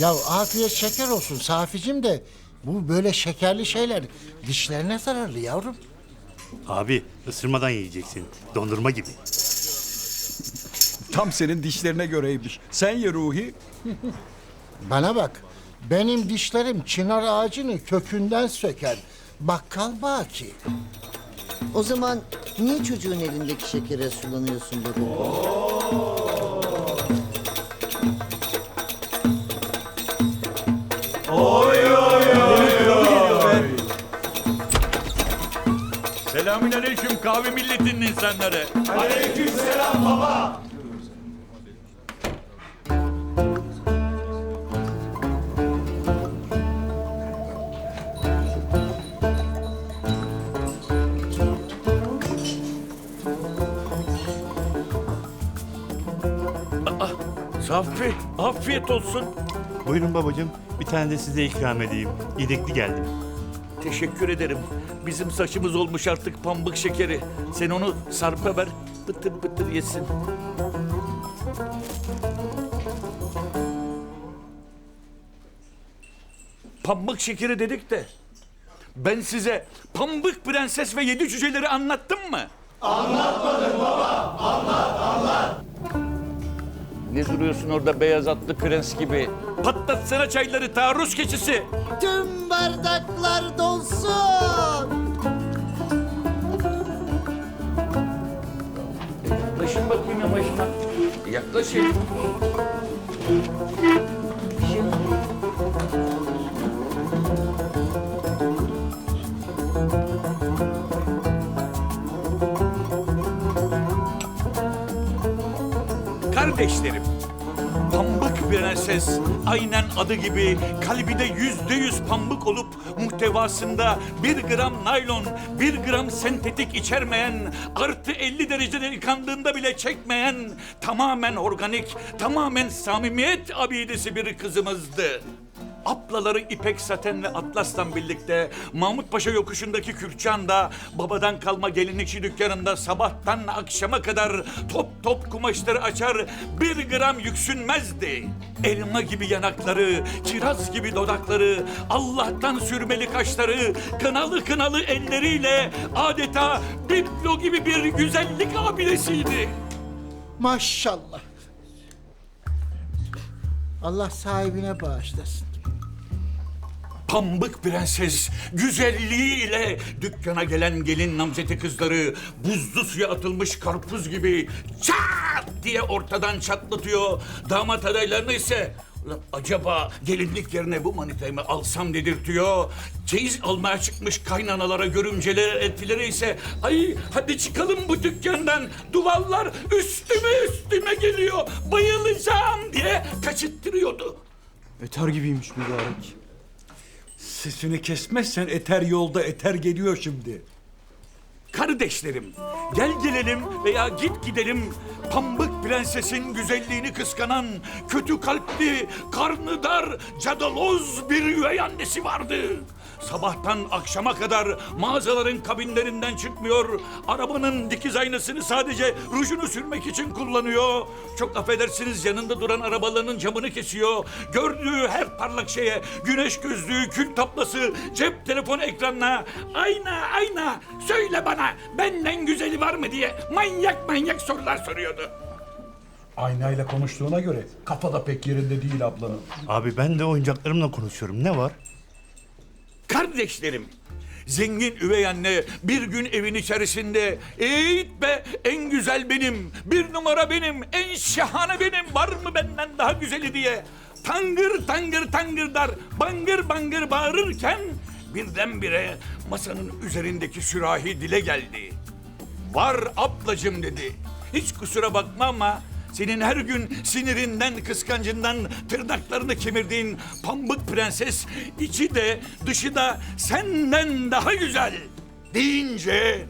Ya afiyet şeker olsun Saficim de bu böyle şekerli şeyler dişlerine zararlı yavrum. Abi ısırmadan yiyeceksin. Dondurma gibi. Tam senin dişlerine göreymiş. Sen ye Ruhi. Bana bak benim dişlerim çınar ağacını kökünden söker. Bakkal baki. O zaman niye çocuğun elindeki şekere sulanıyorsun baba? Selamünaleyküm kahve milletinin insanları. Safi, afiyet olsun. Buyurun babacığım. Bir tane de size ikram edeyim. İdekli geldim. Teşekkür ederim. Bizim saçımız olmuş artık pambık şekeri. Sen onu Sarp'a ver, bıtır bıtır yesin. Pambık şekeri dedik de. Ben size Pambık Prenses ve Yedi Cüceleri anlattım mı? Ne duruyorsun orada beyaz atlı prens gibi? Patlatsana çayları taarruz keçisi. Tüm bardaklar dolsun. Yaklaşın. Kardeşlerim, Pambık Prenses aynen adı gibi kalbide yüzde yüz pambık olup muhtevasında bir gram naylon, bir gram sentetik içermeyen, artı 50 derecede yıkandığında bile çekmeyen, tamamen organik, tamamen samimiyet abidesi bir kızımızdı. Aplaları ipek saten ve atlasla birlikte Mahmut Paşa yokuşundaki Kürkçan'da babadan kalma gelinlikçi dükkanında sabahtan akşama kadar top top kumaşları açar bir gram yüksünmezdi. Elma gibi yanakları, kiraz gibi dodakları, Allah'tan sürmeli kaşları, kınalı kınalı elleriyle adeta biblo gibi bir güzellik abidesiydi. Maşallah. Allah sahibine bağışlasın. Pambık prenses güzelliğiyle dükkana gelen gelin namzeti kızları buzlu suya atılmış karpuz gibi çat diye ortadan çatlatıyor. Damat adaylarını ise "Ulan acaba gelinlik yerine bu manitayı mı alsam dedirtiyor. Çeyiz almaya çıkmış kaynanalara, görümcelere, eltilere ise ay hadi çıkalım bu dükkandan. Duvarlar üstüme üstüme geliyor. Bayılacağım diye kaçıttırıyordu. Eter gibiymiş mübarek. Sesini kesmezsen eter yolda eter geliyor şimdi. Kardeşlerim, gel gelelim veya git gidelim Pambık Prenses'in güzelliğini kıskanan kötü kalpli, karnı dar, cadaloz bir üvey annesi vardı. Sabahtan akşama kadar mağazaların kabinlerinden çıkmıyor, arabanın dikiz aynasını sadece rujunu sürmek için kullanıyor. Çok affedersiniz yanında duran arabalarının camını kesiyor. Gördüğü her parlak şeye güneş gözlüğü, kül tablası, cep telefonu ekranına ayna ayna söyle bana benden güzeli var mı diye manyak manyak sorular soruyordu. Aynayla konuştuğuna göre kafa da pek yerinde değil ablanın. Abi ben de oyuncaklarımla konuşuyorum. Ne var? Kardeşlerim, zengin üvey anne bir gün evin içerisinde eğit be en güzel benim, bir numara benim, en şahane benim, var mı benden daha güzeli diye tangır tangır tangırdar, bangır bangır bağırırken birdenbire masanın üzerindeki sürahi dile geldi. Var ablacım dedi. Hiç kusura bakma ama senin her gün sinirinden, kıskancından tırnaklarını kemirdiğin pambık prenses içi de dışı da senden daha güzel deyince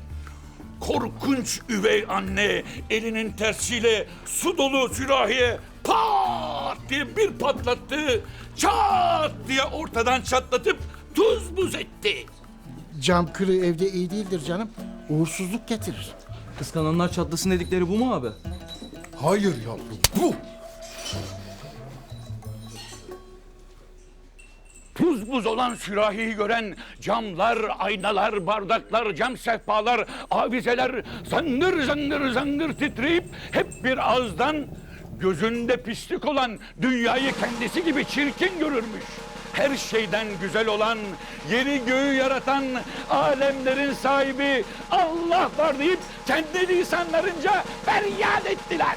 korkunç üvey anne elinin tersiyle su dolu sürahiye pat diye bir patlattı. Çat diye ortadan çatlatıp tuz buz etti. Cam kırığı evde iyi değildir canım. Uğursuzluk getirir. Kıskananlar çatlasın dedikleri bu mu abi? Hayır yavrum bu. Mahfuz olan sürahiyi gören camlar, aynalar, bardaklar, cam sehpalar, avizeler zangır zangır zangır titreyip hep bir ağızdan gözünde pislik olan dünyayı kendisi gibi çirkin görürmüş. Her şeyden güzel olan, yeri göğü yaratan, alemlerin sahibi Allah var deyip kendi lisanlarınca feryat ettiler.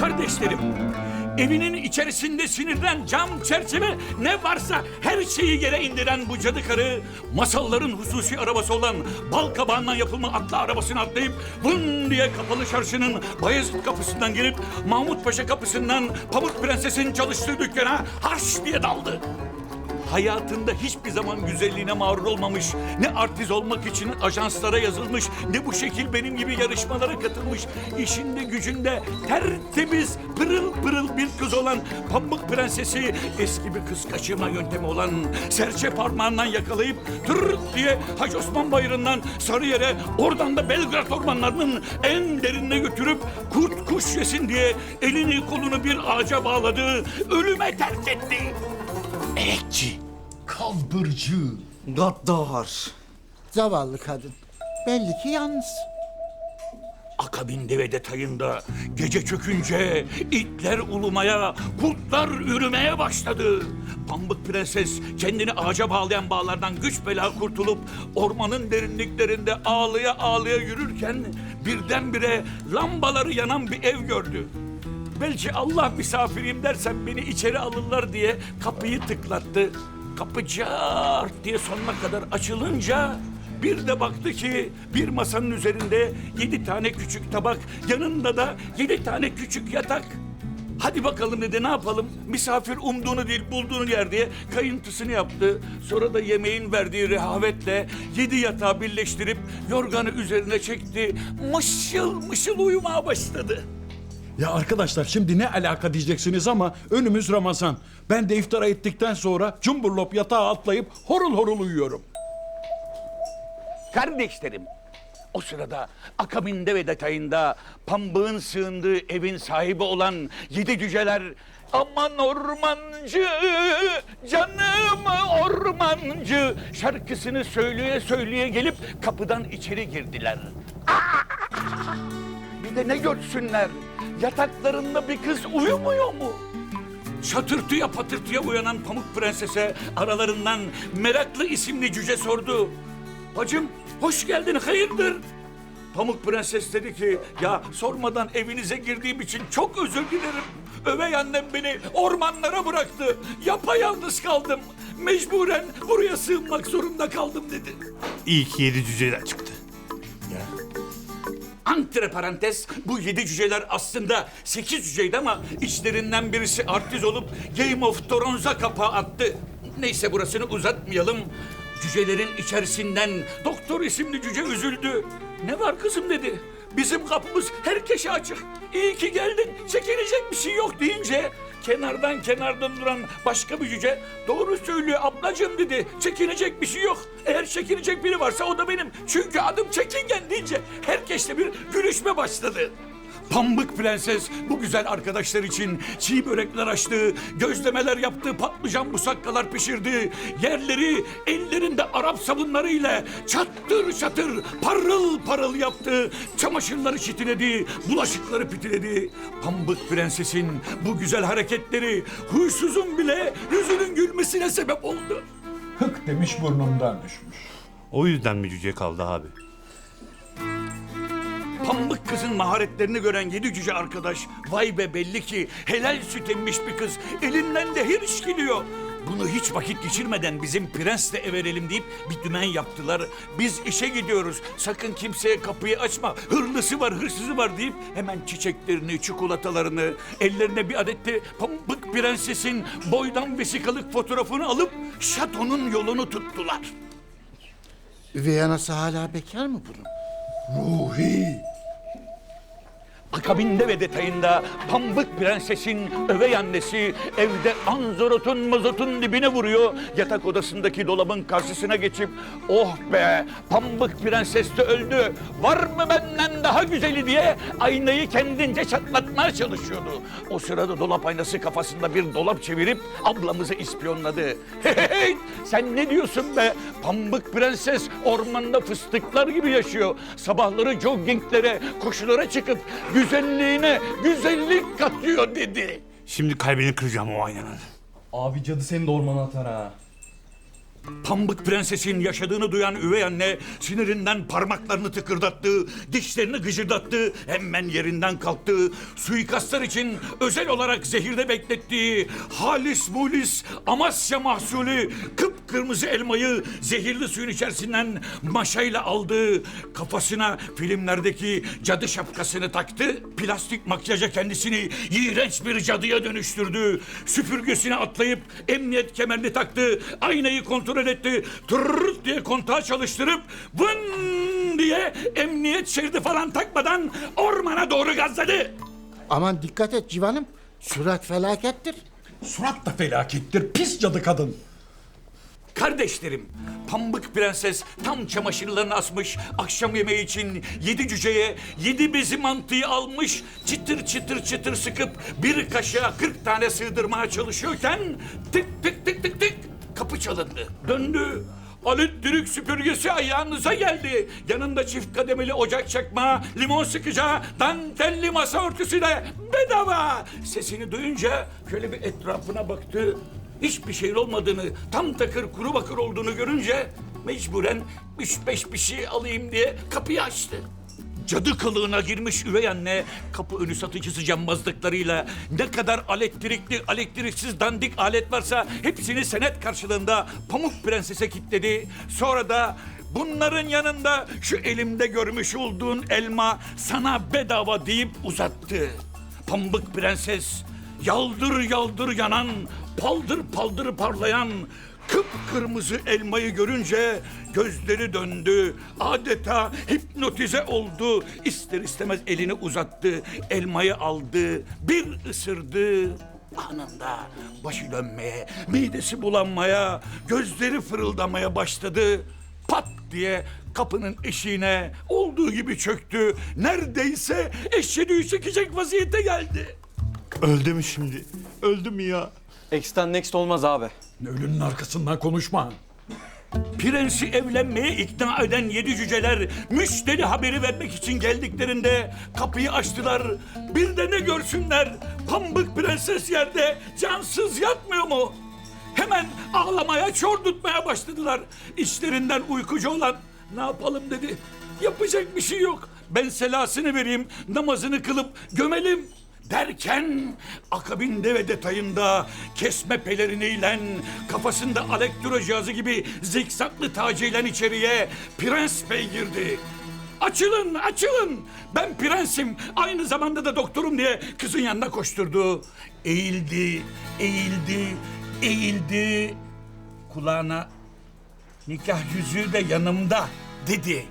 Kardeşlerim, evinin içerisinde sinirden cam çerçeve ne varsa her şeyi yere indiren bu cadı karı masalların hususi arabası olan bal kabağından yapılma atlı arabasını atlayıp vın diye kapalı çarşının Bayezid kapısından girip Mahmut Paşa kapısından Pamuk Prenses'in çalıştığı dükkana harş diye daldı. Hayatında hiçbir zaman güzelliğine mağrur olmamış, ne artiz olmak için ajanslara yazılmış, ne bu şekil benim gibi yarışmalara katılmış, işinde gücünde tertemiz, pırıl pırıl bir kız olan Pamuk Prensesi, eski bir kız kaçırma yöntemi olan serçe parmağından yakalayıp tır diye Hacı Osman Bayırı'ndan Sarıyer'e, oradan da Belgrad ormanlarının en derinine götürüp kurt kuş yesin diye elini kolunu bir ağaca bağladı, ölüme terk etti. Elekçi. Kaldırıcı. Gaddar. Zavallı kadın. Belli ki yalnız. Akabinde ve detayında gece çökünce itler ulumaya, kurtlar ürümeye başladı. Pamuk Prenses kendini ağaca bağlayan bağlardan güç bela kurtulup ormanın derinliklerinde ağlaya ağlaya yürürken birdenbire lambaları yanan bir ev gördü. Belki Allah misafiriyim dersen beni içeri alırlar diye kapıyı tıklattı. Kapı cart diye sonuna kadar açılınca bir de baktı ki bir masanın üzerinde yedi tane küçük tabak, yanında da yedi tane küçük yatak. Hadi bakalım dedi ne yapalım? Misafir umduğunu değil bulduğunu yer diye kayıntısını yaptı. Sonra da yemeğin verdiği rehavetle yedi yatağı birleştirip yorganı üzerine çekti. Mışıl mışıl uyumaya başladı. Ya arkadaşlar şimdi ne alaka diyeceksiniz ama önümüz Ramazan. Ben de iftara ettikten sonra cumburlop yatağa atlayıp horul horul uyuyorum. Kardeşlerim, o sırada akabinde ve detayında pambığın sığındığı evin sahibi olan yedi cüceler Aman ormancı, canım ormancı şarkısını söyleye söyleye gelip kapıdan içeri girdiler. Bir de ne görsünler, yataklarında bir kız uyumuyor mu? Çatırtıya patırtıya uyanan Pamuk Prenses'e aralarından meraklı isimli cüce sordu. Bacım hoş geldin hayırdır? Pamuk Prenses dedi ki ya sormadan evinize girdiğim için çok özür dilerim. Övey annem beni ormanlara bıraktı. Yapayalnız kaldım. Mecburen buraya sığınmak zorunda kaldım dedi. İyi ki yedi cüceler çıktı. Antre parantez bu yedi cüceler aslında sekiz cüceydi ama içlerinden birisi artiz olup Game of Thrones'a kapağı attı. Neyse burasını uzatmayalım. Cücelerin içerisinden doktor isimli cüce üzüldü. Ne var kızım dedi. Bizim kapımız herkese açık. İyi ki geldin. Çekilecek bir şey yok deyince kenardan kenardan duran başka bir cüce doğru söylüyor ablacığım dedi. Çekinecek bir şey yok. Eğer çekinecek biri varsa o da benim. Çünkü adım Çekingen deyince herkesle bir gülüşme başladı. Pamuk Prenses bu güzel arkadaşlar için çiğ börekler açtı, gözlemeler yaptı, patlıcan musakkalar pişirdi. Yerleri ellerinde Arap sabunlarıyla çattır çatır parıl parıl yaptı. Çamaşırları çitiledi, bulaşıkları pitiledi. Pamuk Prenses'in bu güzel hareketleri huysuzun bile yüzünün gülmesine sebep oldu. Hık demiş burnumdan düşmüş. O yüzden mi cüce kaldı abi? Pamuk kızın maharetlerini gören yedi cüce arkadaş vay be belli ki helal süt emmiş bir kız elinden de her iş geliyor. Bunu hiç vakit geçirmeden bizim prensle everelim deyip bir dümen yaptılar. Biz işe gidiyoruz. Sakın kimseye kapıyı açma. Hırlısı var, hırsızı var deyip hemen çiçeklerini, çikolatalarını, ellerine bir adet de pamuk prensesin boydan vesikalık fotoğrafını alıp şatonun yolunu tuttular. Üvey anası hala bekar mı bunun? Ruhi. Akabinde ve detayında Pambık Prenses'in övey annesi evde anzorotun mazotun dibine vuruyor. Yatak odasındaki dolabın karşısına geçip oh be Pambık Prenses de öldü. Var mı benden daha güzeli diye aynayı kendince çatlatmaya çalışıyordu. O sırada dolap aynası kafasında bir dolap çevirip ablamızı ispiyonladı. Hey, sen ne diyorsun be? Pambık Prenses ormanda fıstıklar gibi yaşıyor. Sabahları jogginglere, koşulara çıkıp güzelliğine güzellik katıyor dedi. Şimdi kalbini kıracağım o aynanın. Abi cadı seni de ormana atar ha. Pambık Prenses'in yaşadığını duyan üvey anne sinirinden parmaklarını tıkırdattı, dişlerini gıcırdattı, hemen yerinden kalktı. Suikastlar için özel olarak zehirde beklettiği halis mulis Amasya mahsulü kıpkırmızı elmayı zehirli suyun içerisinden maşayla aldı. Kafasına filmlerdeki cadı şapkasını taktı. Plastik makyaja kendisini iğrenç bir cadıya dönüştürdü. Süpürgesine atlayıp emniyet kemerini taktı. Aynayı kontrol etti. Tırrrt diye kontağı çalıştırıp vın diye emniyet şeridi falan takmadan ormana doğru gazladı. Aman dikkat et civanım. Sürat felakettir. Surat da felakettir pis cadı kadın. Kardeşlerim, Pambık Prenses tam çamaşırlarını asmış, akşam yemeği için yedi cüceye yedi bezi mantıyı almış, çıtır çıtır çıtır sıkıp bir kaşığa kırk tane sığdırmaya çalışıyorken tık tık tık tık tık kapı çalındı. Döndü. Elektrik süpürgesi ayağınıza geldi. Yanında çift kademeli ocak çakma, limon sıkacağı, dantelli masa örtüsü de bedava. Sesini duyunca şöyle bir etrafına baktı hiçbir şey olmadığını, tam takır kuru bakır olduğunu görünce mecburen üç beş bir şey alayım diye kapıyı açtı. Cadı kılığına girmiş üvey anne kapı önü satıcısı cambazlıklarıyla ne kadar elektrikli, elektriksiz dandik alet varsa hepsini senet karşılığında Pamuk Prenses'e kilitledi. Sonra da bunların yanında şu elimde görmüş olduğun elma sana bedava deyip uzattı. Pambık Prenses yaldır yaldır yanan, paldır paldır parlayan kıpkırmızı elmayı görünce gözleri döndü. Adeta hipnotize oldu. İster istemez elini uzattı. Elmayı aldı. Bir ısırdı. Anında başı dönmeye, midesi bulanmaya, gözleri fırıldamaya başladı. Pat diye kapının eşiğine olduğu gibi çöktü. Neredeyse eşeği çekecek vaziyete geldi. Öldü mü şimdi? Öldü mü ya? X'ten next olmaz abi. Ölünün arkasından konuşma. Prensi evlenmeye ikna eden yedi cüceler müşteri haberi vermek için geldiklerinde kapıyı açtılar. Bir de ne görsünler? Pambık prenses yerde cansız yatmıyor mu? Hemen ağlamaya, çor başladılar. İçlerinden uykucu olan ne yapalım dedi. Yapacak bir şey yok. Ben selasını vereyim, namazını kılıp gömelim. Derken akabinde ve detayında kesme peleriniyle kafasında elektro cihazı gibi zikzaklı tacıyla içeriye Prens Bey girdi. Açılın, açılın. Ben prensim, aynı zamanda da doktorum diye kızın yanına koşturdu. Eğildi, eğildi, eğildi. Kulağına nikah yüzüğü de yanımda dedi.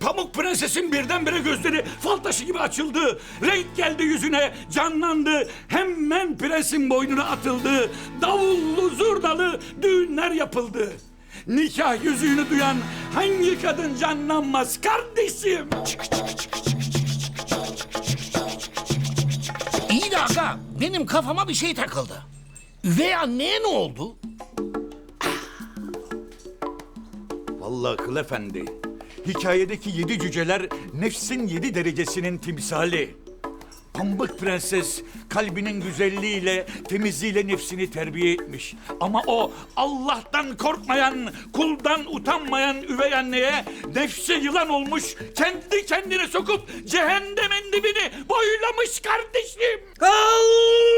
Pamuk Prenses'in birdenbire gözleri fal taşı gibi açıldı. Renk geldi yüzüne, canlandı. Hemen prensin boynuna atıldı. Davullu zurnalı düğünler yapıldı. Nikah yüzüğünü duyan hangi kadın canlanmaz kardeşim? İyi de aga benim kafama bir şey takıldı. Üvey anneye ne oldu? Vallahi Kıl Efendi, hikayedeki yedi cüceler nefsin yedi derecesinin timsali. Pambık prenses kalbinin güzelliğiyle, temizliğiyle nefsini terbiye etmiş. Ama o Allah'tan korkmayan, kuldan utanmayan üvey anneye nefsi yılan olmuş, kendi kendine sokup cehennemin dibini boylamış kardeşim. Allah!